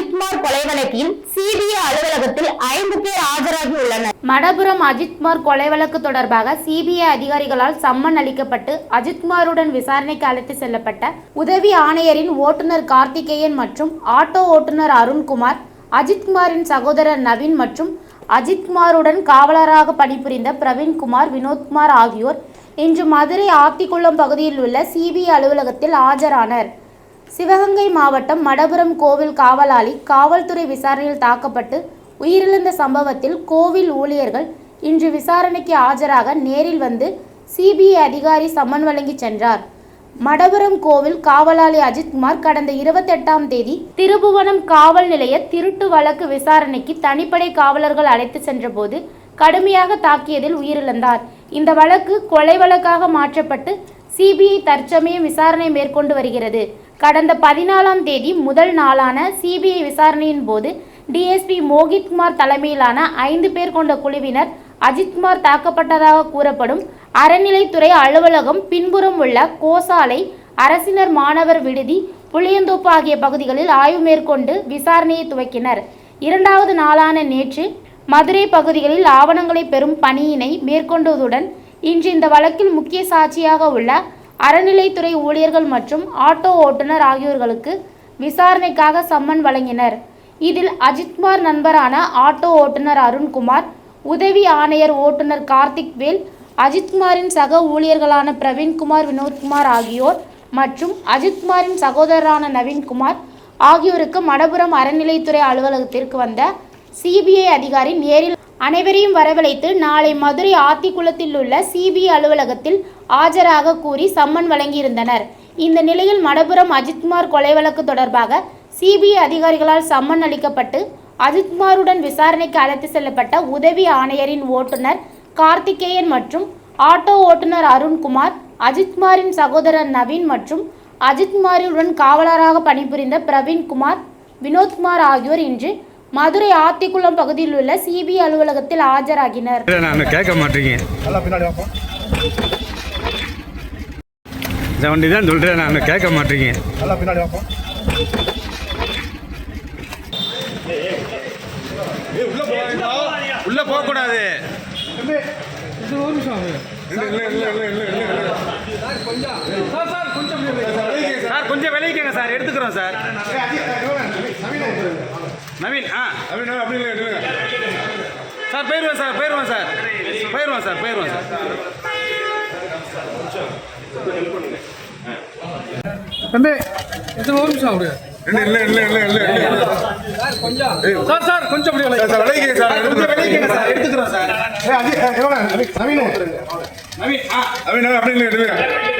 அஜித்குமார் கொலை வழக்கில் சிபிஐ அலுவலகத்தில் ஐந்து பேர் ஆஜராகி உள்ளனர். மடபுரம் அஜித்குமார் கொலை வழக்கு தொடர்பாக சிபிஐ அதிகாரிகளால் சம்மன் அளிக்கப்பட்டு அஜித்குமாருடன் விசாரணைக்கு அழைத்து செல்லப்பட்ட உதவி ஆணையரின் ஓட்டுநர் கார்த்திகேயன் மற்றும் ஆட்டோ ஓட்டுநர் அருண்குமார் அஜித்குமாரின் சகோதரர் நவீன் மற்றும் அஜித்குமாருடன் காவலராக பணிபுரிந்த பிரவீன்குமார் வினோத்குமார் ஆகியோர் இன்று மதுரை ஆத்திக்குளம் பகுதியில் உள்ள சிபிஐ அலுவலகத்தில் ஆஜரானர். சிவகங்கை மாவட்டம் மடபுரம் கோவில் காவலாளி காவல்துறை விசாரணையில் தாக்கப்பட்டு உயிரிழந்த சம்பவத்தில் கோவில் ஊழியர்கள் இன்று விசாரணைக்கு ஆஜராக நேரில் வந்து சிபிஐ அதிகாரி சம்மன் வழங்கி சென்றார். மடபுரம் கோவில் காவலாளி அஜித்குமார் கடந்த இருபத்தெட்டாம் தேதி திருபுவனம் காவல் நிலைய திருட்டு வழக்கு விசாரணைக்கு தனிப்படை காவலர்கள் அழைத்து சென்றபோது கடுமையாக தாக்கியதில் உயிரிழந்தார். இந்த வழக்கு கொலை வழக்காக மாற்றப்பட்டு சிபிஐ தற்சமயம் விசாரணை மேற்கொண்டு வருகிறது. கடந்த பதினாலாம் தேதி முதல் நாளான சிபிஐ விசாரணையின் போது டிஎஸ்பி மோகித்குமார் தலைமையிலான ஐந்து பேர் கொண்ட குழுவினர் அஜித்குமார் தாக்கப்பட்டதாக கூறப்படும் அறநிலைத்துறை அலுவலகம் பின்புறம் உள்ள கோசாலை அரசினர் மாணவர் விடுதி புளியந்தோப்பு ஆகிய பகுதிகளில் ஆய்வு மேற்கொண்டு விசாரணையை துவக்கினர். இரண்டாவது நாளான நேற்று மதுரை பகுதிகளில் ஆவணங்களை பெறும் பணியினை மேற்கொண்டதுடன் இன்று இந்த வழக்கில் முக்கிய சாட்சியாக உள்ள அறநிலைத்துறை ஊழியர்கள் மற்றும் ஆட்டோ ஓட்டுநர் ஆகியோர்களுக்கு விசாரணைக்காக சம்மன் வழங்கினர். இதில் அஜித்குமார் நண்பரான ஆட்டோ ஓட்டுநர் அருண்குமார் உதவி ஆணையர் ஓட்டுநர் கார்த்திக் வேல் அஜித்குமாரின் சக ஊழியர்களான பிரவீன்குமார் வினோத்குமார் ஆகியோர் மற்றும் அஜித்குமாரின் சகோதரரான நவீன்குமார் ஆகியோருக்கு மடபுரம் அறநிலைத்துறை அலுவலகத்திற்கு வந்த சிபிஐ அதிகாரி நேரில் அனைவரையும் வரவழைத்து நாளை மதுரை ஆத்திக்குளத்தில் உள்ள சிபிஐ அலுவலகத்தில் ஆஜராக கூறி சம்மன் வழங்கியிருந்தனர். இந்த நிலையில் மடபுரம் அஜித்குமார் கொலை வழக்கு தொடர்பாக சிபிஐ அதிகாரிகளால் சம்மன் அளிக்கப்பட்டு அஜித்குமாருடன் விசாரணைக்கு அழைத்து செல்லப்பட்ட உதவி ஆணையரின் ஓட்டுநர் கார்த்திகேயன் மற்றும் ஆட்டோ ஓட்டுநர் அருண்குமார் அஜித்குமாரின் சகோதரர் நவீன் மற்றும் அஜித்குமாரியுடன் காவலராக பணிபுரிந்த பிரவீன்குமார் வினோத்குமார் ஆகியோர் இன்று மதுரை ஆத்திக்குளம் பகுதியில் உள்ள சிபிஐ அலுவலகத்தில் ஆஜராகினர். நான் கேட்க மாட்டீங்க. நல்லா பின்னாடி வாப்பா இந்த வண்டி தான் சொல்கிறேன் நான் கேட்க மாட்டீங்க. நல்லா பின்னாடி வாப்பா உள்ள போக கூடாது. சார் கொஞ்சம் விளைவிக்கங்க சார். எடுத்துக்கிறோம் சார். நவீன் ஆ. சார் போயிடுவேன் சார் போயிடுவேன் சார். போயிடுவேன் சார் போயிடுவேன் சார். தம்பி ஒரு நிமிஷம் அப்படியே சார் சார் கொஞ்சம் அப்படியே விலகி. சார் எடுத்துக்கிறோம் சார். நவீன். நவீன் ஆ. சார் போயிடுவேன் சார்